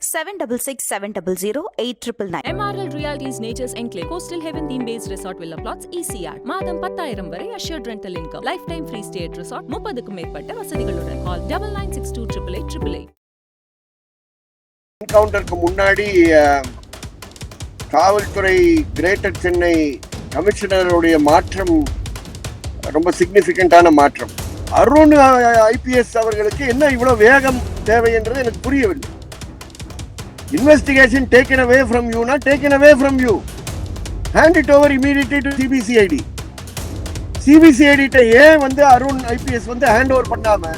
seven double six seven double zero eight triple nine MRL Realties Nature's Enclave Coastal Heaven Theme Based Resort Villa Plots ECR மாதம் பத்தாயிரம் வரை assured rental income lifetime free stay resort முப்பதுக்கும் மேற்பட்ட வசதிகளுடன் call double nine six two triple eight triple eight என்கவுண்டருக்கு முன்னாடி அஹ், காவல்துறை greater Chennai கமிஷனருடைய மாற்றம் ரொம்ப சிக்னிஃபிகண்டான மாற்றம். அருண் ஐபிஎஸ் அவர்களுக்கு என்ன இவ்வளவு வேகம் தேவை என்றது எனக்கு புரியவில்லை. Investigation taken away from யூனா taken away from you hand it over immediately to CBCID சிபிசிஐடிட்ட ஏன் வந்து அருண் ஐபிஎஸ் வந்து ஹேண்ட் ஓவர் பண்ணாம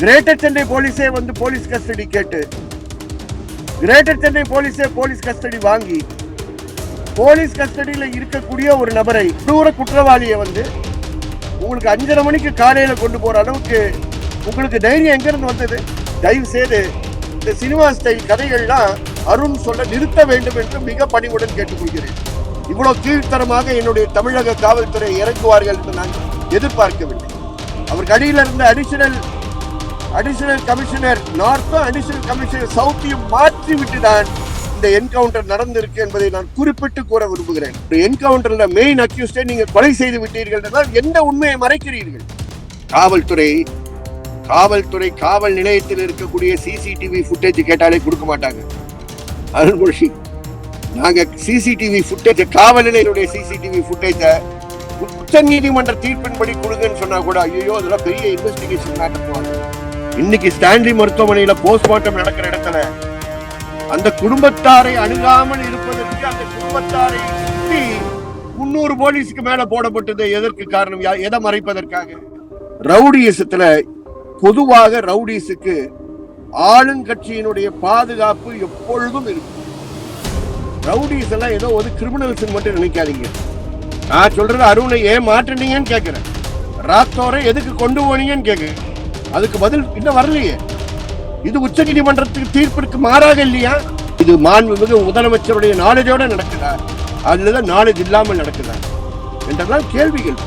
கிரேட்டர் சென்னை போலீஸே வந்து போலீஸ் கஸ்டடி கேட்டு கிரேட்டர் சென்னை போலீஸே போலீஸ் கஸ்டடி வாங்கி போலீஸ் கஸ்டடியில் இருக்கக்கூடிய ஒரு நபரை கொடூர குற்றவாளியை வந்து உங்களுக்கு அஞ்சரை மணிக்கு காலையில் கொண்டு போகிற அளவுக்கு உங்களுக்கு தைரியம் எங்கேருந்து வந்தது? தயவு செய்து இந்த சினிமா ஸ்டைல் கதைகள்லாம் அருண் சொல்ல நிறுத்த வேண்டும் என்று மிக பணிவுடன் கேட்டுக்கொள்கிறேன். இவ்வளவு கீழ்த்தரமாக என்னுடைய தமிழக காவல்துறை இறங்குவார்கள் என்று நான் எதிர்பார்க்கவில்லை. அவருக்கு கடியில் இருந்த அடிஷனல் அடிஷனல் கமிஷனர் நார்த்தும் அடிஷனல் கமிஷனர் சவுத்தையும் மாற்றிவிட்டு தான் இந்த என்கவுண்டர் நடந்திருக்கு என்பதை நான் குறிப்பிட்டு கூற விரும்புகிறேன். ஒரு என்கவுண்டர்ல மெயின் அக்யூஸ்டை நீங்கள் கொலை செய்து விட்டீர்கள் என்றால் எந்த உண்மையை மறைக்கிறீர்கள்? காவல்துறை காவல்துறை காவல் நிலையத்தில் இருக்கக்கூடிய சிசிடிவி ஃபுட்டேஜ் கேட்டாலே கொடுக்க மாட்டாங்க. அருள்மொழி நாங்க சிசிடிவி ஃபுட்டேஜ் காவல் நிலையனுடைய சிசிடிவி ஃபுட்டேஜை உச்ச நீதிமன்ற தீர்ப்பின்படி கொடுங்கன்னு சொன்னா கூட ஐயோ அதெல்லாம் பெரிய இன்வெஸ்டிகேஷன் நடத்துவாங்க இன்னைக்கு ஸ்டான்லி மருத்துவமனையில போஸ்ட்மார்ட்டம் நடக்கிற இடத்துல அந்த குடும்பத்தாரை அணுகாமல் இருப்பதற்கு அந்த குடும்பத்தாரை சுற்றி முன்னூறு போலீஸுக்கு மேல போடப்பட்டது எதற்கு காரணம்? யா- எதை மறைப்பதற்காக? ரவுடியசத்துல பொதுவாக ரவுடிஸுக்கு ஆளுங்கட்சியினுடைய பாதுகாப்பு எப்பொழுதும் இருக்கும். ரவுடிஸ் எல்லாம் ஏதோ ஒரு கிரிமினல்ஸ் மட்டும் நினைக்காதீங்க. நான் சொல்றது அருணை ஏன் மாற்றினீங்கன்னு கேட்கிறேன் ராத்தோரை எதுக்கு கொண்டு போனீங்கன்னு கேட்குறேன் அதுக்கு பதில் இன்னும் வரலையே. இது உச்ச நீதிமன்றத்துக்கு தீர்ப்பிற்கு மாறாக இல்லையா? இது மாண்புமிகு முதலமைச்சருடைய நாலேஜோட நடக்குதா? அல்லது நாலேஜ் இல்லாமல் நடக்குதா? என்றெல்லாம் கேள்விகள்.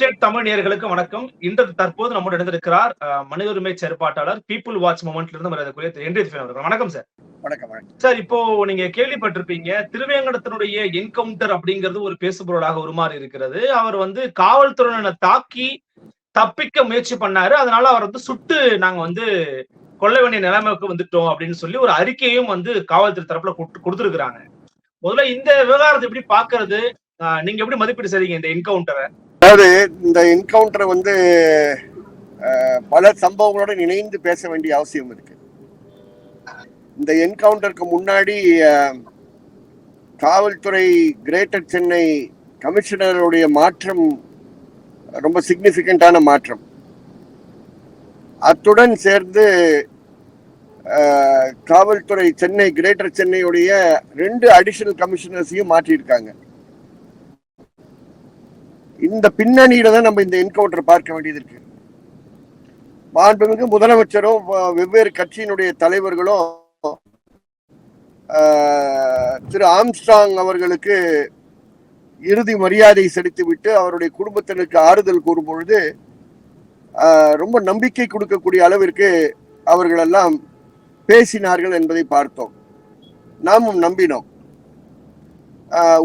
ஸ்டேட் தமிழ் நேயர்களுக்கு வணக்கம். இன்று தற்போது நம்முடன் இணைந்திருக்கிறார் மனித உரிமை செயற்பாட்டாளர் பீப்புள் வாட்ச் மூமெண்ட்ல இருந்து மரியாதைக்குரிய திரு வணக்கம் சார். வணக்கம் சார் இப்போ நீங்க கேள்விப்பட்டிருப்பீங்க திருவேங்கடத்தினுடைய என்கவுண்டர் அப்படிங்கிறது ஒரு பேசுபொருளாக உருமாறி இருக்கிறது. அவர் வந்து காவல்துறையினரை தாக்கி தப்பிக்க முயற்சி பண்ணாரு. அதனால அவர் வந்து சுட்டு நாங்க வந்து கொல்ல வேண்டிய நிலைமைக்கு வந்துட்டோம் அப்படின்னு சொல்லி ஒரு அறிக்கையும் வந்து காவல்துறை தரப்புல கொடுத்து- கொடுத்திருக்கிறாங்க. முதல்ல இந்த விவகாரத்தை எப்படி பாக்குறது நீங்க எப்படி மதிப்பீடு செய்றீங்க இந்த என்கவுண்டரை அதாவது இந்த என்கவுண்டரை வந்து பல சம்பவங்களோட இணைந்து பேச வேண்டிய அவசியம் இருக்கு. இந்த என்கவுண்டருக்கு முன்னாடி காவல்துறை கிரேட்டர் சென்னை கமிஷனருடைய மாற்றம் ரொம்ப சிக்னிஃபிகண்டான மாற்றம். அத்துடன் சேர்ந்து காவல்துறை சென்னை கிரேட்டர் சென்னையுடைய ரெண்டு அடிஷனல் கமிஷனர்ஸையும் மாற்றியிருக்காங்க. இந்த பின்னணியில தான் நம்ம இந்த என்கவுண்டர் பார்க்க வேண்டியது இருக்கு. மாண்புமிகு முதலமைச்சரும் வ- வெவ்வேறு கட்சியினுடைய தலைவர்களும் திரு ஆம்ஸ்டாங் அவர்களுக்கு இறுதி மரியாதை செலுத்திவிட்டு அவருடைய குடும்பத்தினருக்கு ஆறுதல் கூறும் பொழுது ரொம்ப நம்பிக்கை கொடுக்கக்கூடிய அளவிற்கு அவர்களெல்லாம் பேசினார்கள் என்பதை பார்த்தோம். நாமும் நம்பினோம்.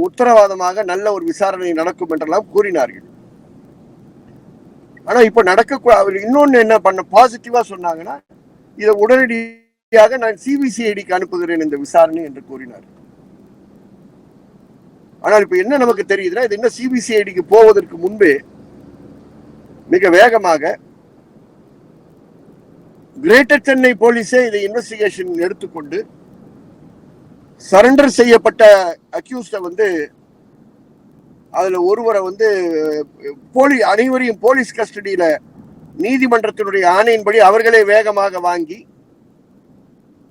உத்தரவாதமாக நல்ல ஒரு விசாரணை நடக்கும் என்றெல்லாம் கூறினார்கள். ஆனா இப்ப நடக்க இன்னொன்னு என்ன பண்ண பாசிட்டிவா சொன்னாங்கன்னா இதை உடனடியாக நான் சிபிசிஐடிக்கு அனுப்புகிறேன் இந்த விசாரணை என்று கூறினார் ஆனால் இப்ப என்ன நமக்கு தெரியுதுன்னா இது இன்னும் சிபிசிஐடிக்கு போவதற்கு முன்பே மிக வேகமாக கிரேட்டர் சென்னை போலீஸே இதை இன்வெஸ்டிகேஷன் எடுத்துக்கொண்டு சரண்டர் செய்யப்பட்ட அக்யூஸ்ட வந்து அதுல ஒருவரை வந்து போலி அனைவரையும் போலீஸ் கஸ்டடியில நீதிமன்றத்தினுடைய ஆணையின்படி அவர்களே வேகமாக வாங்கி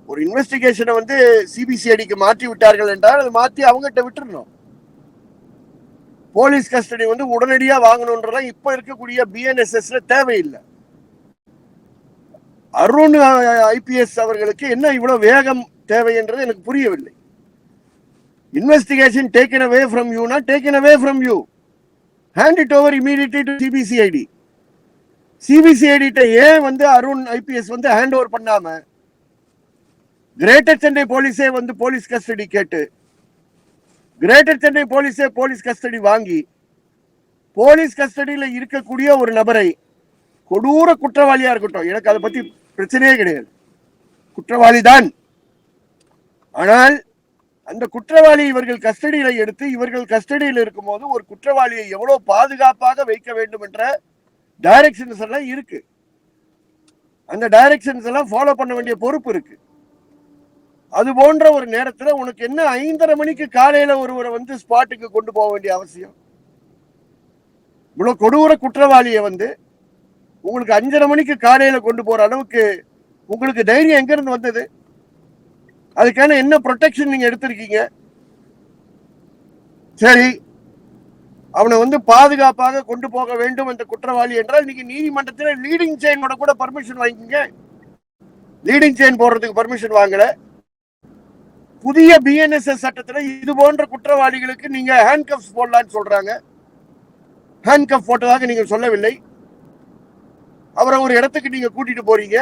ஒரு இன்வெஸ்டிகேஷனை வந்து சிபிசிஐடிக்கு மாற்றி விட்டார்கள் என்றால் அது மாற்றி அவங்ககிட்ட விட்டுருணும் போலீஸ் கஸ்டடி வந்து உடனடியாக வாங்கணுன்றதான் இப்போ இருக்கக்கூடிய பிஎன்எஸ்எஸ்ல தேவையில்லை. அருண் ஐபிஎஸ் அவர்களுக்கு என்ன இவ்வளோ வேகம் தேவை என்றது எனக்கு புரியவில்லை. Investigation taken away from யூனா taken away from you hand it over immediately to CBCID சிபிசிஐடிட்ட ஏன் வந்து அருண் ஐபிஎஸ் வந்து ஹேண்ட் ஓவர் பண்ணாம கிரேட்டர் சென்னை போலீஸே வந்து போலீஸ் கஸ்டடி கேட்டு கிரேட்டர் சென்னை போலீஸே போலீஸ் கஸ்டடி வாங்கி போலீஸ் கஸ்டடியில் இருக்கக்கூடிய ஒரு நபரை கொடூர குற்றவாளியா இருக்கட்டும். எனக்கு அதை பத்தி பிரச்சனையே கிடையாது. குற்றவாளி தான். ஆனால் அந்த குற்றவாளி இவர்கள் கஸ்டடியில எடுத்து இவர்கள் கஸ்டடியில் இருக்கும்போது ஒரு குற்றவாளியை எவ்வளவு பாதுகாப்பாக வைக்க வேண்டும் என்ற டைரக்ஷன்ஸ் எல்லாம் இருக்கு. அந்த டைரக்ஷன்ஸ் எல்லாம் ஃபாலோ பண்ண வேண்டிய பொறுப்பு இருக்கு. அது போன்ற ஒரு நேரத்துல உனக்கு என்ன ஐந்தரை மணிக்கு காலையில ஒருவரை வந்து ஸ்பாட்டுக்கு கொண்டு போக வேண்டிய அவசியம்? இவ்வளவு கொடூர குற்றவாளியை வந்து உங்களுக்கு அஞ்சரை மணிக்கு காலையில கொண்டு போற அளவுக்கு உங்களுக்கு தைரியம் எங்க இருந்து வந்தது? அதுக்கான என்ன ப்ரொடெக்ஷன் நீங்க எடுத்திருக்கீங்க? சரி. அவனை வந்து பாதுகாப்பாக கொண்டு போக வேண்டும் என்ற குற்றவாளி என்றால் இன்னைக்கு நீதிமன்றத்தில் லீடிங் செயினோட கூட பர்மிஷன் வாங்கிக்கங்க. லீடிங் செயின் போடுறதுக்கு பர்மிஷன் வாங்கல. புதிய பிஎன்எஸ்எஸ் சட்டத்தில் இது போன்ற குற்றவாளிகளுக்கு நீங்க ஹேண்ட் கப்ஸ் போடலான்னு சொல்றாங்க. ஹேண்ட் கப் போட்டதாக நீங்கள் சொல்லவில்லை. அவரை ஒரு இடத்துக்கு நீங்க கூட்டிட்டு போறீங்க.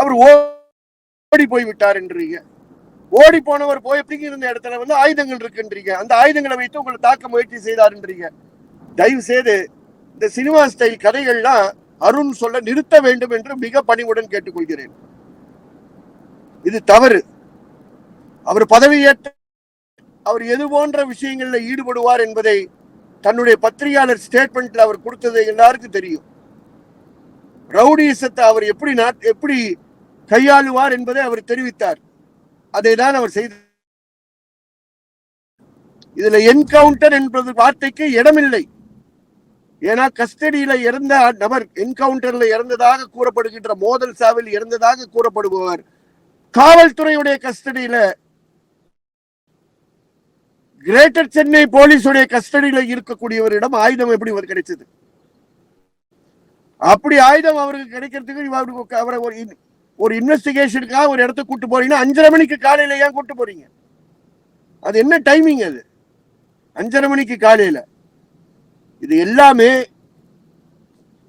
அவர் ஓடி போய் விட்டார் என்றீங்க. ஓடி போனவர் போய் எப்படி இருந்த இடத்துல வந்து ஆயுதங்கள் இருக்குன்றீங்க. அந்த ஆயுதங்களை வைத்து உங்களை தாக்க முயற்சி செய்தாருன்றீங்க. தயவு செய்து இந்த சினிமா ஸ்டைல் கதைகள்லாம் அருண் சொல்ல நிறுத்த வேண்டும் என்று மிக பணிவுடன் கேட்டுக்கொள்கிறேன். இது தவறு. அவர் பதவியேற்ற அவர் எது போன்ற விஷயங்களில் ஈடுபடுவார் என்பதை தன்னுடைய பத்திரிகையாளர் ஸ்டேட்மெண்ட்ல அவர் கொடுத்தது எல்லாருக்கும் தெரியும். ரவுடிசத்தை அவர் எப்படி எப்படி கையாளுவார் என்பதை அவர் தெரிவித்தார். அதை தான் அவர் செய்தார் இதுல என்கவுண்டர் என்பது வார்த்தைக்கு இடமில்லை. ஏன்னா கஸ்டடியில இறந்த நபர் என்கவுண்டர்ல இறந்ததாக கூறப்படுகின்ற மோதல் சாவில் இறந்ததாக கூறப்படுபவர் காவல்துறையுடைய கஸ்டடியில கிரேட்டர் சென்னை போலீஸுடைய கஸ்டடியில இருக்கக்கூடியவரிடம் ஆயுதம் எப்படி அவர் கிடைச்சது? அப்படி ஆயுதம் அவருக்கு கிடைக்கிறதுக்கு அவருக்கு அவரை ஒரு ஒரு இன்வெஸ்டிகேஷனுக்காக ஒரு இடத்துக்கு கூட்டு போறீங்கன்னா அஞ்சரை மணிக்கு காலையில ஏன் கூட்டு போறீங்க? அது என்ன டைமிங் அது? அஞ்சரை மணிக்கு காலையில. இது எல்லாமே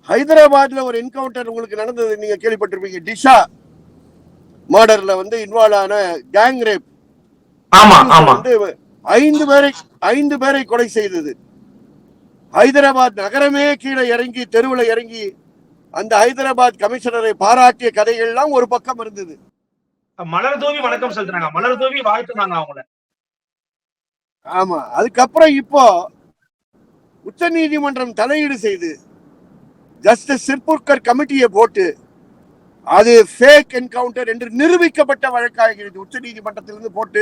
ஹைதராபாத்ல ஒரு என்கவுண்டர் உங்களுக்கு நடந்தது நீங்க கேள்விப்பட்டிருப்பீங்க. டிஷா மர்டர்ல வந்து இன்வால்வ் ஆன கேங் ரேப் வந்து ஐந்து பேரை ஐந்து பேரை கொலை செய்தது. ஹைதராபாத் நகரமே கீழே இறங்கி தெருவில் இறங்கி அந்த ஹைதராபாத் கமிஷனரை பாராட்டிய கதைகள்லாம் ஒரு பக்கம் இருந்தது. மலர் தூவி வணக்கம் செலுத்துறாங்க மலர் தூவி வாழ்த்துனாங்க அவங்கள. ஆமா. அதுக்கப்புறம் இப்போ உச்ச நீதிமன்றம் தலையீடு செய்து ஜஸ்டிஸ் சிர்புர்கர் கமிட்டியை போட்டு அது ஃபேக் என்கவுண்டர் என்று நிரூபிக்கப்பட்ட வழக்காகிறது உச்ச நீதிமன்றத்திலிருந்து போட்டு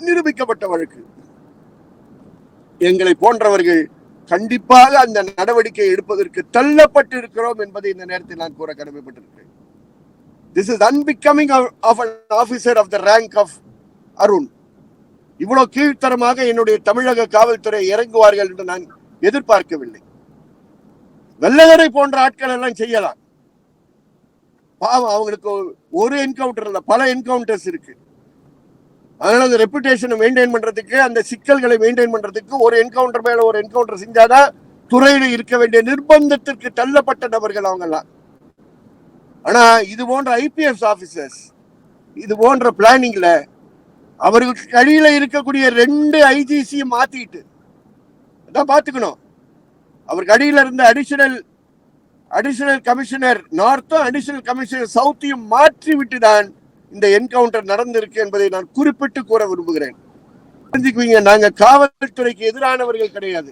நிரூபிக்கப்பட்ட வழக்கு. எங்களை போன்றவர்கள் கண்டிப்பாக அந்த நடவடிக்கை எடுப்பதற்கு தள்ளப்பட்டிருக்கிறோம் என்பதை இந்த நேரத்தில் நான் கூற கடமைப்பட்டிருக்கிறேன். This is unbecoming of an officer of the rank of Arun இவ்வளவு கீழ்த்தரமாக என்னுடைய தமிழக காவல்துறை இறங்குவார்கள் என்று நான் எதிர்பார்க்கவில்லை. வெள்ளகரை போன்ற ஆட்கள் எல்லாம் செய்யலாம். பாவம் அவங்களுக்கு ஒரு என்கவுண்டர் இல்ல பல என்கவுண்டர்ஸ் இருக்கு. அதனால அந்த ரெப்புடேஷனை மெயின்டைன் பண்றதுக்கு அந்த சிக்கல்களை மெயின்டைன் பண்றதுக்கு ஒரு என்கவுண்டர் மேல ஒரு என்கவுண்டர் செஞ்சாதான் துறையில இருக்க வேண்டிய நிர்பந்தத்திற்கு தள்ளப்பட்ட நபர்கள் அவங்கெல்லாம். ஆனா இது போன்ற ஐபிஎஸ் ஆபீசர்ஸ் இது போன்ற பிளானிங்ல அவர்களுக்கு கழியில இருக்கக்கூடிய ரெண்டு ஐஜிசியும் மாத்திட்டு தான் பாத்துக்கணும் அவருக்கு கடியில இருந்த அடிஷனல் அடிஷனல் கமிஷனர் நார்த்தும் அடிஷனல் கமிஷனர் சவுத்தையும் மாற்றி விட்டு தான் இந்த என்கவுண்டர் நடந்திருக்கு என்பதை நான் குறிப்பிட்டு கூற விரும்புகிறேன். தெரிஞ்சுக்குவீங்க நாங்க காவல்துறைக்கு எதிரானவர்கள் கிடையாது.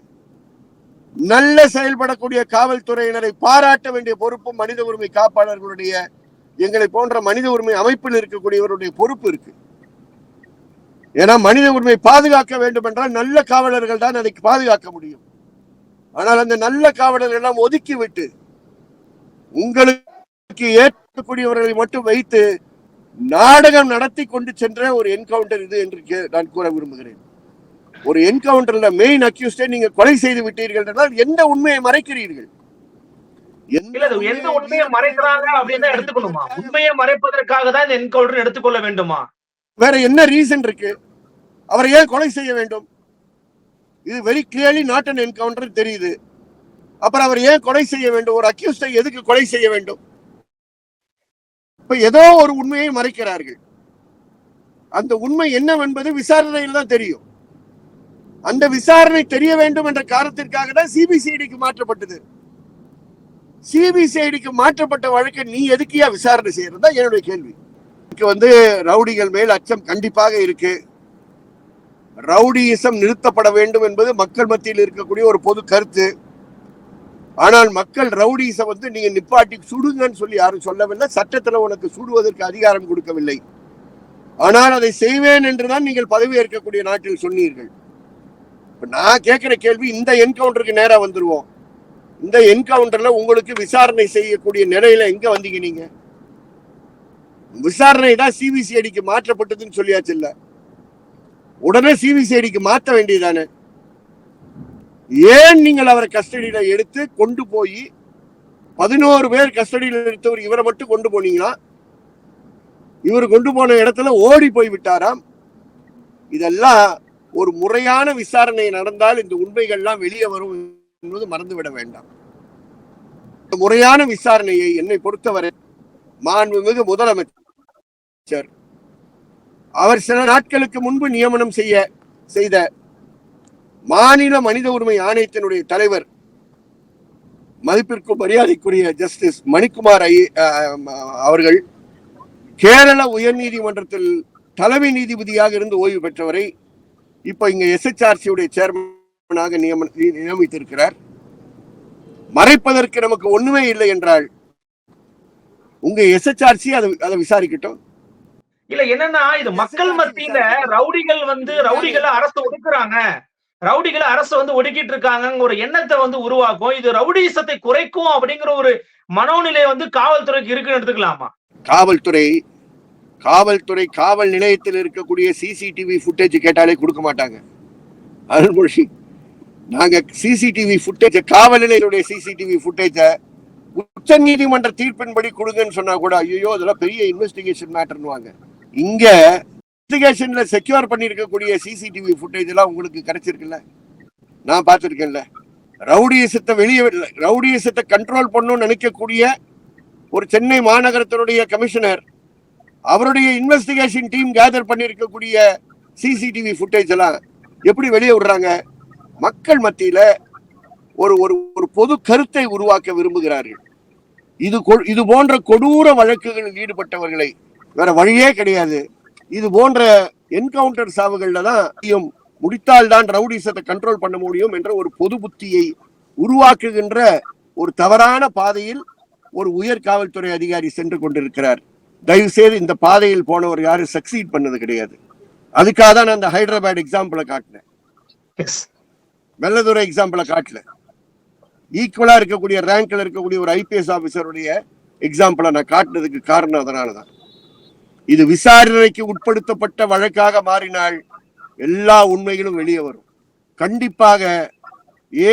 நல்ல செயல்படக்கூடிய காவல்துறையினரை பாராட்ட வேண்டிய பொறுப்பும் மனித உரிமை காப்பாளர்களுடைய எங்களை போன்ற மனித உரிமை அமைப்பில் இருக்கக்கூடியவருடைய பொறுப்பு இருக்கு. ஏன்னா மனித உரிமை பாதுகாக்க வேண்டும் என்றால் நல்ல காவலர்கள் தான் அதை பாதுகாக்க முடியும். ஆனால் அந்த நல்ல காவலர்கள் எல்லாம் ஒதுக்கிவிட்டு உங்களுக்கு ஏற்கக்கூடியவர்களை மட்டும் வைத்து நாடகம் நடத்தி கொண்டு சென்ற ஒரு என்கவுண்டர் இது என்று நான் கூற விரும்புகிறேன். ஒரு என்கவுண்டர்ல மெயின் அக்யூஸ்டை நீங்க கொலை செய்து விட்டீர்கள் என்றால் எந்த உண்மையை மறைக்கிறீர்கள்? எந்த உண்மையை மறைக்கிறாங்க அப்படின்னு எடுத்துக்கணுமா? உண்மையை மறைப்பதற்காக தான் இந்த என்கவுண்டர் எடுத்துக்கொள்ள வேண்டுமா? வேற என்ன ரீசன் இருக்கு? அவரை ஏன் கொலை செய்ய வேண்டும்? இது very clearly not an encounter தெரியுது. அப்புறம் அவர் ஏன் கொலை செய்ய வேண்டும்? ஒரு அக்யூஸ்டை எதுக்கு கொலை செய்ய வேண்டும்? இப்ப ஏதோ ஒரு உண்மையை மறைக்கிறார்கள். அந்த உண்மை என்னவென்பது விசாரணையில் தான் தெரியும். அந்த விசாரணை தெரிய வேண்டும் என்ற காரணத்திற்காக தான் சிபிசிஐடிக்கு மாற்றப்பட்டது. சிபிசிஐடிக்கு மாற்றப்பட்ட வழக்கை நீ எதுக்கியா விசாரணை செய்யறதா? என்னுடைய கேள்வி. இதுக்கு வந்து ரவுடிகள் மேல் அச்சம் கண்டிப்பாக இருக்கு. ரவுடியிசம் நிறுத்தப்பட வேண்டும் என்பது மக்கள் மத்தியில் இருக்கக்கூடிய ஒரு பொது கருத்து. ஆனால் மக்கள் ரவுடிஸை வந்து நீங்க நிப்பாட்டி சுடுங்கன்னு சொல்லி யாரும் சொல்லவில்லை. சட்டத்துல உனக்கு சுடுவதற்கு அதிகாரம் கொடுக்கவில்லை. ஆனால் அதை செய்வேன் என்றுதான் நீங்கள் பதவி ஏற்கக்கூடிய நாட்டில் சொன்னீர்கள். இப்ப நான் கேட்கிற கேள்வி இந்த என்கவுண்டருக்கு நேராக வந்துருவோம். இந்த என்கவுண்டர்ல உங்களுக்கு விசாரணை செய்யக்கூடிய நிலையில எங்க வந்தீங்க நீங்க? விசாரணை தான் சிபிசிஐடிக்கு மாற்றப்பட்டதுன்னு சொல்லியாச்சு இல்ல? உடனே சிபிசிஐடிக்கு மாற்ற வேண்டியதானே ஏன் நீங்கள் அவரை கஸ்டடியில எடுத்து கொண்டு போய் பதினோரு பேர் கஸ்டடியில் எடுத்தவர் இவரை மட்டும் கொண்டு போனீங்களா? இவர் கொண்டு போன இடத்துல ஓடி போய் விட்டாராம். இதெல்லாம் ஒரு முறையான விசாரணை நடந்தால் இந்த உண்மைகள்லாம் வெளியே வரும் என்பது மறந்துவிட வேண்டாம். இந்த முறையான விசாரணையை என்னை பொறுத்தவரை மாண்புமிகு முதலமைச்சர். அவர் சில நாட்களுக்கு முன்பு நியமனம் செய்ய செய்த மாநில மனித உரிமை ஆணையத்தினுடைய தலைவர் மதிப்பிற்கும் மரியாதைக்குரிய ஜஸ்டிஸ் மணிக்குமார் ஐ அவர்கள் கேரள உயர்நீதிமன்றத்தில் தலைமை நீதிபதியாக இருந்து ஓய்வு பெற்றவரை இப்ப இங்க எஸ்எச்ஆர்சியுடைய சேர்மனாக நியமன நியமித்திருக்கிறார். மறைப்பதற்கு நமக்கு ஒண்ணுமே இல்லை என்றால் உங்க எஸ்எச்ஆர்சி அதை அதை விசாரிக்கட்டும். இல்ல என்னன்னா இது மக்கள் மத்தியில ரவுடிகள் வந்து ரவுடிகளை அரசு ஒடுக்குறாங்க. ரவுடிகளை அரசு வந்து ஒடுக்கிட்டு இருக்காங்க ஒரு எண்ணத்தை வந்து உருவாக்கும். இது ரவுடிசத்தை குறைக்கும் அப்படிங்கிற ஒரு மனோநிலை வந்து காவல்துறைக்கு இருக்குன்னு எடுத்துக்கலாமா? காவல்துறை காவல்துறை காவல் நிலையத்தில் இருக்கக்கூடிய சிசிடிவி ஃபுட்டேஜ் கேட்டாலே கொடுக்க மாட்டாங்க. அருள்மொழி நாங்க சிசிடிவி ஃபுட்டேஜ் காவல் நிலையத்துடைய சிசிடிவி ஃபுட்டேஜ உச்ச நீதிமன்ற தீர்ப்பின்படி கொடுங்கன்னு சொன்னா கூட ஐயோ இதெல்லாம் பெரிய இன்வெஸ்டிகேஷன் மேட்டர்னுவாங்க இங்க இன்வெஸ்டிகேஷன்ல செக்யூர் பண்ணியிருக்கக்கூடிய சிசிடிவி ஃபுட்டேஜ் எல்லாம் உங்களுக்கு கிடைச்சிருக்குல்ல? நான் பார்த்துருக்கேன்ல. ரவுடியசத்தை வெளியே ரவுடியசத்தை கண்ட்ரோல் பண்ணணும்னு நினைக்கக்கூடிய ஒரு சென்னை மாநகரத்தினுடைய கமிஷனர் அவருடைய இன்வெஸ்டிகேஷன் டீம் கேதர் பண்ணியிருக்கக்கூடிய சிசிடிவி ஃபுட்டேஜ் எல்லாம் எப்படி வெளியே விடுறாங்க? மக்கள் மத்தியில ஒரு ஒரு ஒரு பொது கருத்தை உருவாக்க விரும்புகிறார்கள். இது இது போன்ற கொடூர வழக்குகளில் ஈடுபட்டவர்களை வேற வழியே கிடையாது. இது போன்ற என்கவுண்டர் சாவுகள்ல தான். முடித்தால்தான் ரவுடிசத்தை கண்ட்ரோல் பண்ண முடியும் என்ற ஒரு பொது புத்தியை உருவாக்குகின்ற ஒரு தவறான பாதையில் ஒரு உயர் காவல்துறை அதிகாரி சென்று கொண்டிருக்கிறார். தயவு செய்து இந்த பாதையில் போனவர் யாரும் சக்சீட் பண்ணது கிடையாது. அதுக்காக தான் நான் அந்த ஹைதராபாத் எக்ஸாம்பிளை காட்டினேன். வெள்ளதுறை எக்ஸாம்பிளை காட்டல ஈக்குவலா இருக்கக்கூடிய ரேங்க்ல இருக்கக்கூடிய ஒரு ஐபிஎஸ் ஆபீசருடைய எக்ஸாம்பிளை நான் காட்டினதுக்கு காரணம் அதனால தான் இது விசாரணைக்கு உட்படுத்தப்பட்ட வழக்காக மாறினால் எல்லா உண்மைகளும் வெளியே வரும். கண்டிப்பாக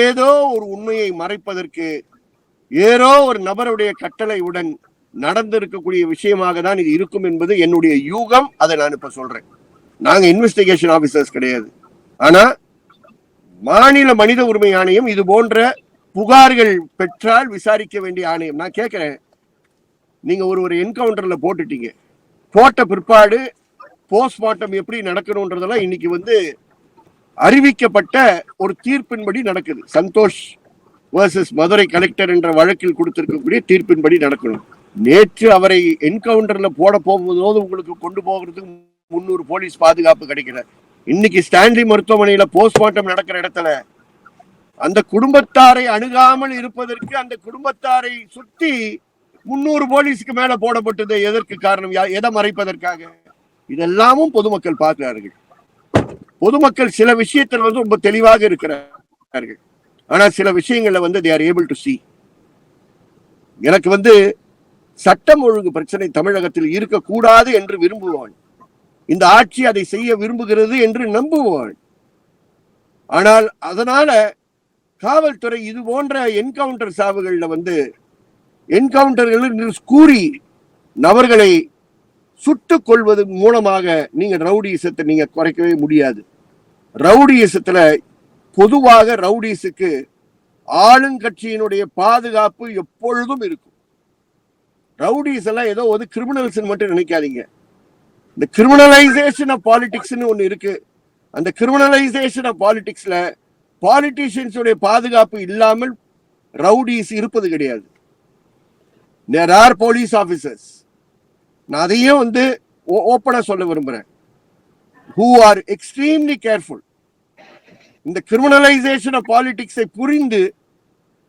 ஏதோ ஒரு உண்மையை மறைப்பதற்கு ஏதோ ஒரு நபருடைய கட்டளையுடன் நடந்திருக்கக்கூடிய விஷயமாக தான் இது இருக்கும் என்பது என்னுடைய யூகம். அதை நான் இப்ப சொல்றேன். நாங்க இன்வெஸ்டிகேஷன் ஆபீசர்ஸ் கிடையாது. ஆனா மாநில மனித உரிமை ஆணையம் இது போன்ற புகார்கள் பெற்றால் விசாரிக்க வேண்டிய ஆணையம். நான் கேட்கிறேன் நீங்க ஒரு ஒரு என்கவுண்டர்ல போட்டுட்டீங்க. போட்ட பிற்பாடு போஸ்ட்மார்ட்டம் எப்படி நடக்கணும்ன்றதெல்லாம் இன்னைக்கு வந்து அறிவிக்கப்பட்ட ஒரு தீர்ப்பின்படி நடக்குது. சந்தோஷ் வர்சஸ் மதுரை கலெக்டர் என்ற வழக்கில் கொடுத்திருக்கக்கூடிய தீர்ப்பின்படி நடக்கணும். நேற்று அவரை என்கவுண்டர்ல போட போகும்போது உங்களுக்கு கொண்டு போகிறதுக்கு முன்னூறு போலீஸ் பாதுகாப்பு கிடைக்கல. இன்னைக்கு ஸ்டான்லி மருத்துவமனையில போஸ்ட்மார்ட்டம் நடக்கிற இடத்துல அந்த குடும்பத்தாரை அணுகாமல் இருப்பதற்கு அந்த குடும்பத்தாரை சுற்றி முன்னூறு போலீஸுக்கு மேல போடப்பட்டது எதற்கு காரணம்? யா- எதை மறைப்பதற்காக? இதெல்லாமும் பொதுமக்கள் பார்க்கிறார்கள். பொதுமக்கள் சில விஷயத்தில் வந்து ரொம்ப தெளிவாக இருக்கிறார்கள். ஆனா சில விஷயங்கள்ல வந்து they are able to see எனக்கு வந்து சட்டம் ஒழுங்கு பிரச்சனை தமிழகத்தில் இருக்கக்கூடாது என்று விரும்புவான் இந்த ஆட்சி அதை செய்ய விரும்புகிறது என்று நம்புவான் ஆனால் அதனால காவல்துறை இது போன்ற என்கவுண்டர் சாவுகள்ல வந்து என்கவுண்டர்கள் கூறி நபர்களை சுட்டுக் கொள்வது மூலமாக நீங்க ரவுடிசத்தை நீங்க குறைக்கவே முடியாது. ரவுடிசத்தில் பொதுவாக ரவுடிஸுக்கு ஆளுங்கட்சியினுடைய பாதுகாப்பு எப்பொழுதும் இருக்கும். ரவுடிஸ் எல்லாம் ஏதோ ஒரு கிரிமினல்ஸ் மட்டும் நினைக்காதீங்க. இந்த கிரிமினலைசேஷன் ஆஃப் பாலிடிக்ஸ்னு ஒன்று இருக்கு. அந்த கிரிமினலைசேஷன் ஆஃப் பாலிடிக்ஸ்ல பாலிட்டிஷியன்ஸுடைய பாதுகாப்பு இல்லாமல் ரவுடிஸ் இருப்பது கிடையாது. தேர் ஆர் போலீஸ் ஆபீசர்ஸ் நான் அதையும் வந்து ஓப்பனா சொல்ல விரும்புறேன். ஹூ ஆர் எக்ஸ்ட்ரீம்லி கேர்ஃபுல் இந்த கிரிமினலைசேஷன் ஆஃப் பாலிடிக்ஸை புரிந்து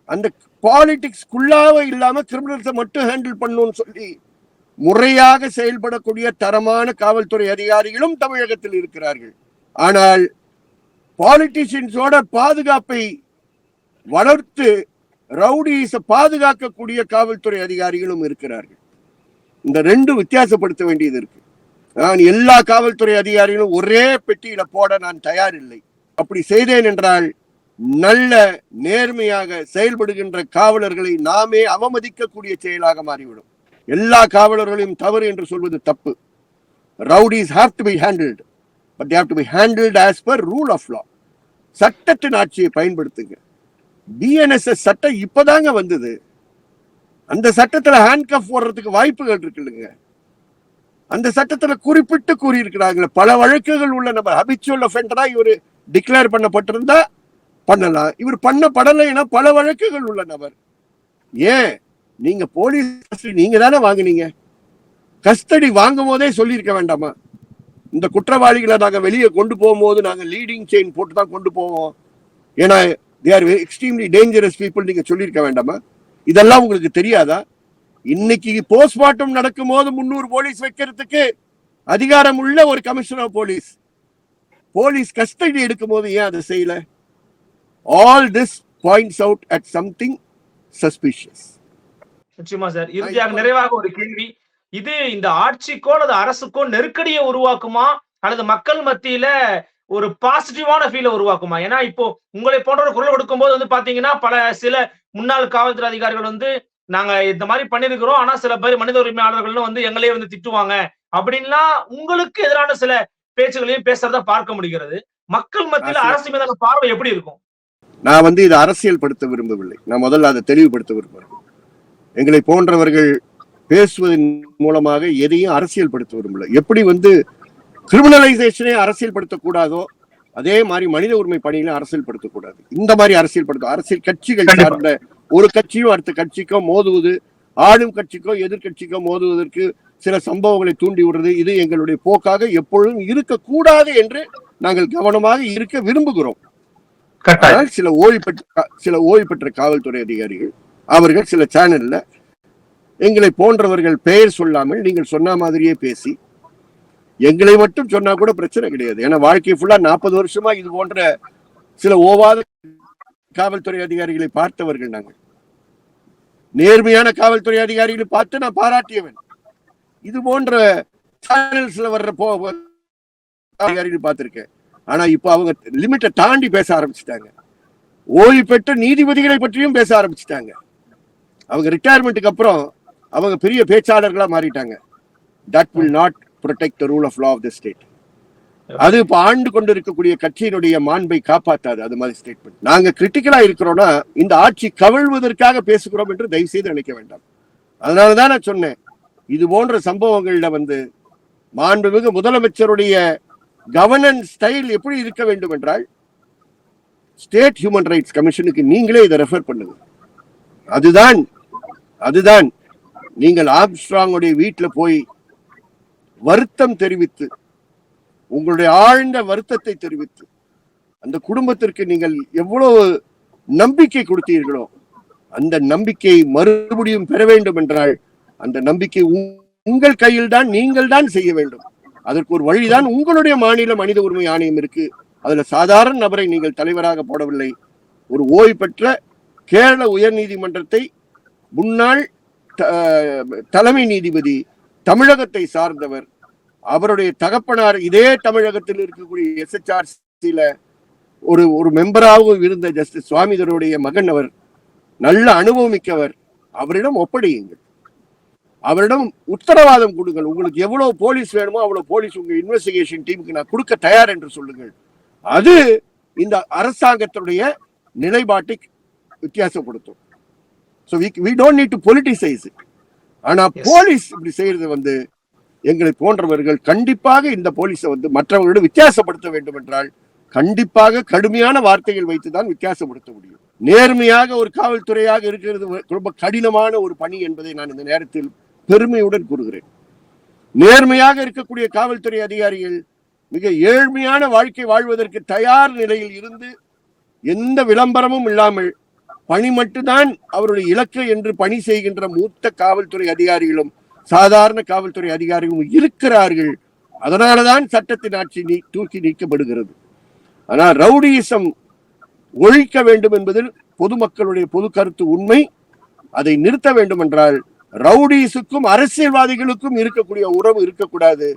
அந்த பாலிடிக்ஸ்குள்ளாக இல்லாம கிரிமினல்ஸை மட்டும் ஹேண்டில் பண்ணணும்னு சொல்லி முறையாக செயல்படக்கூடிய தரமான காவல்துறை அதிகாரிகளும் தமிழகத்தில் இருக்கிறார்கள். ஆனால் பாலிட்டிஷியன்ஸோட பாதுகாப்பை வளர்த்து ரவுடிஸ பாதுகாக்கக்கூடிய காவல்துறை அதிகாரிகளும் இருக்கிறார்கள். இந்த ரெண்டு வித்தியாசப்படுத்த வேண்டியது இருக்கு. நான் எல்லா காவல்துறை அதிகாரிகளும் ஒரே பெட்டியில போட நான் தயாரில்லை. அப்படி செய்தேன் என்றால் நல்ல நேர்மையாக செயல்படுகின்ற காவலர்களை நாமே அவமதிக்கக்கூடிய செயலாக மாறிவிடும். எல்லா காவலர்களையும் தவறு என்று சொல்வது தப்பு. Rowdies have to be handled but have to be handled as per rule of law சட்டத்தின் ஆட்சியை பயன்படுத்துங்க. பிஎன்எஸ்எஸ் சட்டம் இப்போதாங்க வந்தது. அந்த சட்டத்தில் ஹேண்ட்கஃப் போடுறதுக்கு வாய்ப்புகள் இருக்குல்லுங்க. அந்த சட்டத்தில் குறிப்பிட்டு கூறியிருக்கிறாங்களே பல வழக்குகள் உள்ள நம்ம ஹபிச்சுவல் ஒஃபெண்டரா இவர் டிக்ளேர் பண்ணப்பட்டிருந்தா பண்ணலாம். இவர் பண்ணப்படலைன்னா பல வழக்குகள் உள்ள நபர். ஏன்? நீங்க போலீஸ் custody நீங்க தானே வாங்குனீங்க. கஸ்டடி வாங்கும் போதே சொல்லியிருக்க வேண்டாமா? இந்த குற்றவாளிகளை நாங்கள் வெளியே கொண்டு போகும்போது நாங்கள் லீடிங் செயின் போட்டு தான் கொண்டு போவோம். ஏன்னா they are extremely dangerous people நீங்க சொல்லியிருக்க வேண்டாமா? இதெல்லாம் உங்களுக்கு தெரியாதா? இன்னைக்கு போஸ்ட்மார்ட்டம் நடக்கும் போது முன்னூறு போலீஸ் வைக்கிறதுக்கு அதிகாரம் உள்ள ஒரு கமிஷனர் போலீஸ் போலீஸ் கஸ்டடி எடுக்கும் போது ஏன் அதை செய்யல? All this points out at something suspicious நிச்சயமா சார். இறுதியாக நிறைவாக ஒரு கேள்வி. இது இந்த ஆட்சிக்கோ அல்லது அரசுக்கோ நெருக்கடியை உருவாக்குமா? அல்லது மக்கள் மத்தியில ஒரு பாசிட்டிவான ஃபீலை உருவாக்குமா? ஏன்னா இப்போ உங்களை போன்ற குரல் கொடுக்கும்போது வந்து பாத்தீங்கன்னா பல சில முன்னாள் காவல்துறை அதிகாரிகள் வந்து நாங்க இந்த மாதிரி பண்ணிருக்கிறோம். ஆனா சில பேர் மனித உரிமையாளர்கள்னு வந்து எங்களே வந்து திட்டுவாங்க. அப்படின்லாம் உங்களுக்கு எதிரான சில பேச்சுகளையும் பேசுறத பார்க்க முடிகிறது. மக்கள் மத்தியில. அரசு மீதான பார்வை எப்படி இருக்கும்? நான் வந்து இதை அரசியல் படுத்த விரும்பவில்லை. நான் முதல்ல அதை தெளிவுபடுத்த விரும்புகிறேன். எங்களை போன்றவர்கள் பேசுவதன் மூலமாக எதையும் அரசியல் படுத்த விரும்பல எப்படி வந்து கிரிமினலைசேஷனே அரசியல் படுத்தக்கூடாதோ அதே மாதிரி மனித உரிமை பணியில அரசியல் படுத்தக்கூடாது இந்த மாதிரி அரசியல் படுத்த அரசியல் கட்சிகள். சார்ந்த ஒரு கட்சியும் அடுத்த கட்சிக்கோ மோதுவது ஆளும் கட்சிக்கோ எதிர்கட்சிக்கோ மோதுவதற்கு சில சம்பவங்களை தூண்டி விடுறது இது எங்களுடைய போக்காக எப்பொழுதும் இருக்கக்கூடாது என்று நாங்கள் கவனமாக இருக்க விரும்புகிறோம். ஆனால் சில ஓய்வு பெற்ற சில ஓய்வு பெற்ற காவல்துறை அதிகாரிகள் அவர்கள் சில சேனல்ல எங்களை போன்றவர்கள் பெயர் சொல்லாமல் நீங்கள் சொன்ன மாதிரியே பேசி எங்களை மட்டும் சொன்னா கூட பிரச்சனை கிடையாது. ஏன்னா வாழ்க்கை ஃபுல்லா நாற்பது வருஷமா இது போன்ற சில ஓவாத காவல்துறை அதிகாரிகளை பார்த்தவர்கள் நாங்கள். நேர்மையான காவல்துறை அதிகாரிகளை பார்த்து நான் பாராட்டியவன். இது போன்ற சேனல்ஸ்ல வர்ற போ அதிகாரிகள் பார்த்திருக்கேன். ஆனா இப்போ அவங்க லிமிட்டை தாண்டி பேச ஆரம்பிச்சிட்டாங்க. ஓய்வு பெற்ற நீதிபதிகளை பற்றியும் பேச ஆரம்பிச்சிட்டாங்க. அவங்க ரிட்டையர்மெண்ட்டுக்கு அப்புறம் அவங்க பெரிய பேச்சாளர்களா மாறிட்டாங்க. That will not protect the rule of law of the state அது இப்ப ஆண்டு கொண்டு இருக்கக்கூடிய கட்சியினுடைய மாண்பை காப்பாத்தாது அது மாதிரி ஸ்டேட்மெண்ட் நாங்க கிரிட்டிக்கலா இருக்கிறோம்னா இந்த ஆட்சி கவிழ்வதற்காக பேசுகிறோம் என்று தயவு செய்து நினைக்க வேண்டாம். அதனாலதான் நான் சொன்னேன் இது போன்ற சம்பவங்கள்ல வந்து மாண்புமிகு முதலமைச்சருடைய கவர்னன்ஸ் ஸ்டைல் எப்படி இருக்க வேண்டும் என்றால் ஸ்டேட் ஹியூமன் ரைட்ஸ் கமிஷனுக்கு நீங்களே இதை ரெஃபர் பண்ணுங்க. அதுதான் அதுதான். நீங்கள் ஆம்ஸ்ட்ராங்குடைய வீட்டில் போய் வருத்தம் தெரிவித்து உங்களுடைய ஆழ்ந்த வருத்தத்தை தெரிவித்து அந்த குடும்பத்திற்கு நீங்கள் எவ்வளவு நம்பிக்கை கொடுத்தீர்களோ அந்த நம்பிக்கையை மறுபடியும் பெற வேண்டும் என்றால் அந்த நம்பிக்கை உங்கள் கையில் தான் நீங்கள் தான் செய்ய வேண்டும். அதற்கு ஒரு வழிதான் உங்களுடைய மாநில மனித உரிமை ஆணையம் இருக்கு. அதுல சாதாரண நபரை நீங்கள் தலைவராக போடவில்லை. ஒரு ஓய்வு பெற்ற கேரள நீதிமன்றத்தை முன்னாள் த- தலைமை நீதிபதி தமிழகத்தை சார்ந்தவர். அவருடைய தகப்பனார் இதே தமிழகத்தில் இருக்கக்கூடிய எஸ்எச்ஆர்சியில ஒரு ஒரு மெம்பராகவும் இருந்த ஜஸ்டிஸ் சுவாமிதருடைய மகன் அவர். நல்ல அனுபவம் மிக்கவர். அவரிடம் ஒப்படையுங்கள். அவரிடம் உத்தரவாதம் கொடுங்கள். உங்களுக்கு எவ்வளவு போலீஸ் வேணுமோ அவ்வளவு போலீஸ் உங்க இன்வெஸ்டிகேஷன் டீமுக்கு நான் கொடுக்க தயார் என்று சொல்லுங்கள். அது இந்த அரசாங்கத்தினுடைய நிலைப்பாட்டை வித்தியாசப்படுத்தும். So we don't need to politicise ஆனா. போலீஸ் இப்படி செய்யறது வந்து எங்களை போன்றவர்கள் கண்டிப்பாக இந்த போலீஸை வந்து மற்றவர்களோடு வித்தியாசப்படுத்த வேண்டும் என்றால் கண்டிப்பாக கடுமையான வார்த்தைகள் வைத்துதான் வித்தியாசப்படுத்த முடியும் நேர்மையாக ஒரு காவல்துறையாக இருக்கிறது ரொம்ப கடினமான ஒரு பணி என்பதை நான் இந்த நேரத்தில் பெருமையுடன் கூறுகிறேன் நேர்மையாக இருக்கக்கூடிய காவல்துறை அதிகாரிகள் மிக ஏழ்மையான வாழ்க்கை வாழ்வதற்கு தயார் நிலையில் இருந்து எந்த விளம்பரமும் இல்லாமல் பணி மட்டும்தான் அவருடைய இலக்கு என்று பணி செய்கின்ற மூத்த காவல்துறை அதிகாரிகளும் சாதாரண காவல்துறை அதிகாரிகளும் இருக்கிறார்கள். அதனாலதான் சட்டத்தின் ஆட்சி நீ தூக்கி நீக்கப்படுகிறது. ஆனால் ரவுடியிசம் ஒழிக்க வேண்டும் என்பதில் பொதுமக்களுடைய பொது கருத்து உண்மை. அதை நிறுத்த வேண்டும் என்றால் ரவுடிஸுக்கும் அரசியல்வாதிகளுக்கும் இருக்கக்கூடிய உறவு இருக்கக்கூடாது.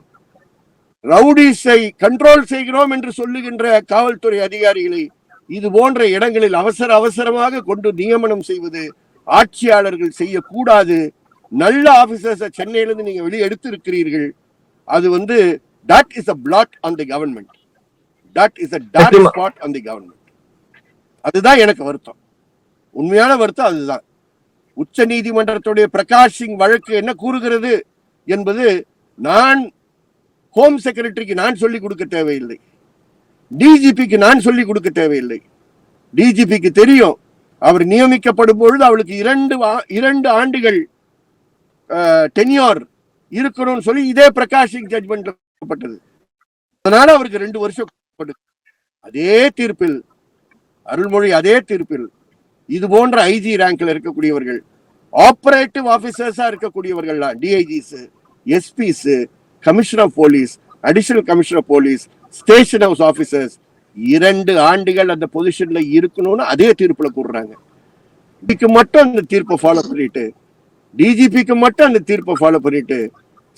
ரவுடிஸை கண்ட்ரோல் செய்கிறோம் என்று சொல்லுகின்ற காவல்துறை அதிகாரிகளை இது போன்ற இடங்களில் அவசர அவசரமாக கொண்டு நியமனம் செய்வது ஆட்சியாளர்கள் செய்யக்கூடாது. நல்ல ஆபீசர்ஸை சென்னையிலிருந்து நீங்க வெளியே எடுத்திருக்கிறீர்கள். அது வந்து that is a blot on the government that is a dark. Spot on the government அதுதான் எனக்கு வருத்தம். உண்மையான வருத்தம் அதுதான். உச்ச நீதிமன்றத்துடைய பிரகாஷ் சிங் வழக்கு என்ன கூறுகிறது என்பது நான் ஹோம் செக்ரட்டரிக்கு நான் சொல்லிக் கொடுக்க தேவையில்லை. டிஜிபிக்கு நான் சொல்லிக் கொடுக்க தேவையில்லை. டிஜிபிக்கு தெரியும். அவர் நியமிக்கப்படும் பொழுது அவளுக்கு இரண்டு வா- இரண்டு ஆண்டுகள் டென்யோர் இருக்கணும்னு சொல்லி இதே பிரகாஷிங் ஜட்மெண்ட் பட்டது அதனால அவருக்கு ரெண்டு வருஷம் அதே தீர்ப்பில் அருள்மொழி அதே தீர்ப்பில் இது போன்ற ஐஜி ரேங்க்ல இருக்கக்கூடியவர்கள் ஆபரேட்டிவ் ஆபீசர்ஸா இருக்கக்கூடியவர்கள் DIGs SPs commissioner of police additional commissioner of police station house officers இரண்டு ஆண்டுகள் அந்த பொசிஷன்ல இருக்கணும்னு அதே தீர்ப்புல கூறுறாங்க. இதுக்கு மட்டும் அந்த தீர்ப்பை ஃபாலோ பண்ணிட்டு டிஜிபிக்கு மட்டும் அந்த தீர்ப்பை ஃபாலோ பண்ணிட்டு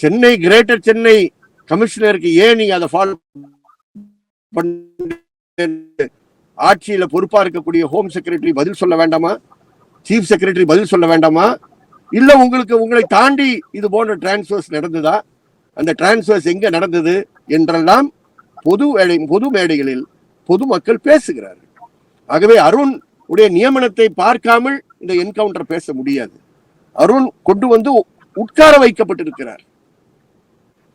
சென்னை கிரேட்டர் சென்னை கமிஷனருக்கு ஏன் நீங்க அதை ஃபாலோ பண்ண ஆட்சியில பொறுப்பா இருக்கக்கூடிய ஹோம் செக்ரட்டரி பதில் சொல்ல வேண்டாமா? சீஃப் செக்ரட்டரி பதில் சொல்ல வேண்டாமா? இல்ல உங்களுக்கு உங்களை தாண்டி இது போன்ற டிரான்ஸ்ஃபர்ஸ் நடந்ததா? அந்த டிரான்ஸ்ஃபர்ஸ் எங்க நடந்தது? என்றெல்லாம் பொது வேலை பொது மேடைகளில் பொதுமக்கள் பேசுகிறார்கள். ஆகவே அருண் உடைய நியமனத்தை பார்க்காமல் இந்த என்கவுண்டர் பேச முடியாது. அருண் கொண்டு வந்து உட்கார வைக்கப்பட்டிருக்கிறார்.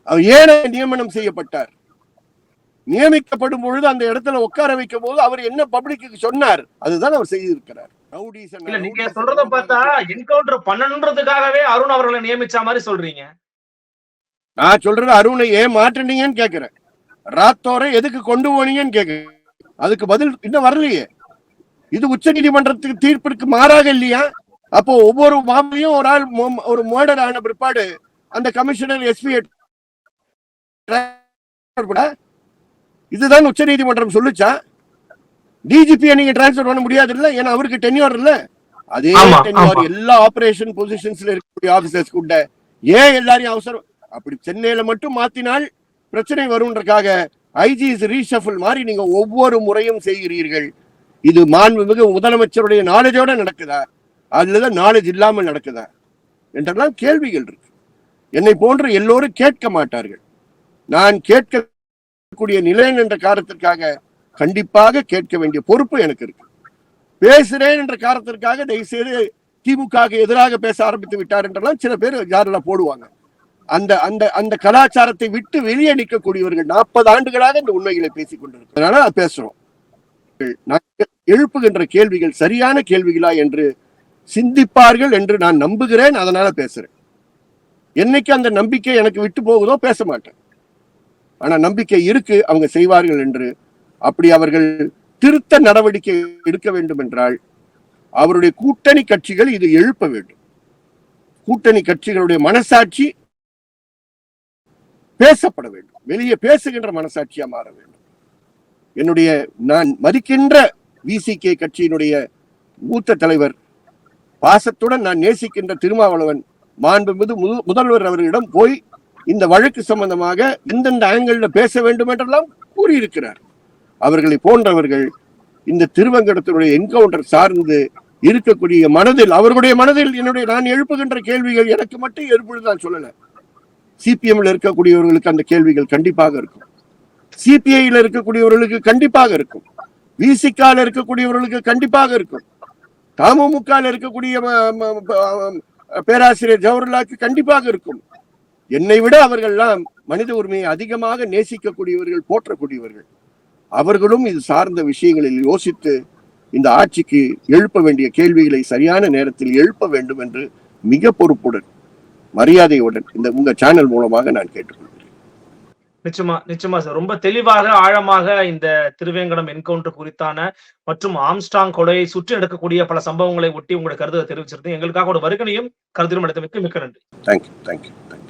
அவர் ஏன் நியமனம் செய்யப்பட்டார்? நியமிக்கப்படும் பொழுது அந்த இடத்துல உட்கார வைக்கும் போது அவர் என்ன பப்ளிக்கு சொன்னார்? அதுதான் அவர் செய்திருக்கிறார். நீங்க சொல்றத பார்த்தா என்கவுண்டர் பண்ணணுன்றதுக்காகவே அருண் அவர்களை நியமிச்ச மாதிரி சொல்றீங்க. நான் சொல்றது அருணை ஏன் மாற்றினீங்கன்னு கேக்குறேன். ராத்தோரை எதுக்கு கொண்டு போனீங்கன்னு கேக்குறேன் அதுக்கு பதில் இன்னும் வரலையே. இது உச்ச நீதிமன்றத்துக்கு தீர்ப்பிற்கு மாறாக இல்லையா? அப்போ ஒவ்வொரு மாமையும் ஒரு ஆள் ஒரு மர்டர் ஆன பிற்பாடு அந்த கமிஷனர் எஸ்பி இதுதான் உச்ச நீதிமன்றம் சொல்லுச்சா டிஜிபியை நீங்க டிரான்ஸ்பர் பண்ண முடியாது இல்ல ஏன்னா அவருக்கு டென்யூர் இல்ல. அதே டென்யூர். எல்லா ஆபரேஷன் பொசிஷன்ஸ்ல இருக்கக்கூடிய ஆபீசர்ஸ் கூட ஏன் எல்லாரையும் அவசரம்? அப்படி சென்னையில மட்டும் மாத்தினால் பிரச்சனை வரும்ன்றக்காக ஐஜிஸ் ரீஷஃபில் மாதிரி நீங்க ஒவ்வொரு முறையும் செய்கிறீர்கள். இது மாண்புமிகு முதலமைச்சருடைய நாலேஜோட நடக்குதா? அதுலதான் நாலேஜ் இல்லாமல் நடக்குதா? என்றெல்லாம் கேள்விகள் இருக்கு. என்னை போன்று எல்லோரும் கேட்க மாட்டார்கள். நான் கேட்கக்கூடிய நிலை என்ற காரணத்திற்காக கண்டிப்பாக கேட்க வேண்டிய பொறுப்பு எனக்கு இருக்கு. பேசுறேன் என்ற காரணத்திற்காக தயவுசெய்து திமுக எதிராக பேச ஆரம்பித்து விட்டார் என்றெல்லாம் சில பேர் யாரெல்லாம் போடுவாங்க. அந்த அந்த அந்த கலாச்சாரத்தை விட்டு வெளியே நிற்கக்கூடியவர்கள் நாற்பது ஆண்டுகளாக இந்த உண்மைகளை பேசிக் கொண்டிருக்கிறதுனால நான் பேசுறோம். நான் எழுப்புகின்ற கேள்விகள் சரியான கேள்விகளா என்று சிந்திப்பார்கள் என்று நான் நம்புகிறேன். அதனால பேசுறேன். என்னைக்கு அந்த நம்பிக்கை எனக்கு விட்டு போகுதோ பேச மாட்டேன். ஆனா நம்பிக்கை இருக்கு அவங்க செய்வார்கள் என்று. அப்படி அவர்கள் திருத்த நடவடிக்கை எடுக்க வேண்டும் என்றால் அவருடைய கூட்டணி கட்சிகள் இது எழுப்ப வேண்டும். கூட்டணி கட்சிகளுடைய மனசாட்சி பேசப்பட வேண்டும். வெளியே பேசுகின்ற மனசாட்சியா மாற வேண்டும். என்னுடைய நான் மதிக்கின்ற விசிகே கட்சியினுடைய மூத்த தலைவர் பாசத்துடன் நான் நேசிக்கின்ற திருமாவளவன் மாண்புமிகு முதல்வர் அவர்களிடம் போய் இந்த வழக்கு சம்பந்தமாக எந்தெந்த ஆங்கிள் பேச வேண்டும் என்றெல்லாம் கூறியிருக்கிறார். அவர்களை போன்றவர்கள் இந்த திருவங்கடத்தினுடைய என்கவுண்டர் சார்ந்து இருக்கக்கூடிய மனதில் அவர்களுடைய மனதில் என்னுடைய நான் எழுப்புகின்ற கேள்விகள் எனக்கு மட்டும் எழுப்புது நான் சிபிஎம்ல இருக்கக்கூடியவர்களுக்கு அந்த கேள்விகள் கண்டிப்பாக இருக்கும். சிபிஐல இருக்கக்கூடியவர்களுக்கு கண்டிப்பாக இருக்கும். விசிகால இருக்கக்கூடியவர்களுக்கு கண்டிப்பாக இருக்கும். தமுமுக இருக்கக்கூடிய பேராசிரியர் ஜவஹர்லாக்கு கண்டிப்பாக இருக்கும். என்னை விட அவர்கள்லாம் மனித உரிமையை அதிகமாக நேசிக்கக்கூடியவர்கள் போற்றக்கூடியவர்கள். அவர்களும் இது சார்ந்த விஷயங்களில் யோசித்து இந்த ஆட்சிக்கு எழுப்ப வேண்டிய கேள்விகளை சரியான நேரத்தில் எழுப்ப வேண்டும் என்று மிக பொறுப்புடன் மரியாதையுடன் இந்த உங்க சேனல் மூலமாக நான் கேட்டுக்கொள்கிறேன். நிச்சயமா நிச்சயமா சார் ரொம்ப தெளிவாக ஆழமாக இந்த திருவேங்கடம் என்கவுண்டர் குறித்தான மற்றும் ஆம்ஸ்டாங் கொலையை சுற்றி எடுக்கக்கூடிய பல சம்பவங்களை ஒட்டி உங்களுடைய கருத்தை தெரிவிச்சிருந்தேன். எங்களுக்காக ஒரு வருகனையும் கருத்திலும் எடுத்தமைக்கு மிக்க நன்றி. Thank you thank you thank you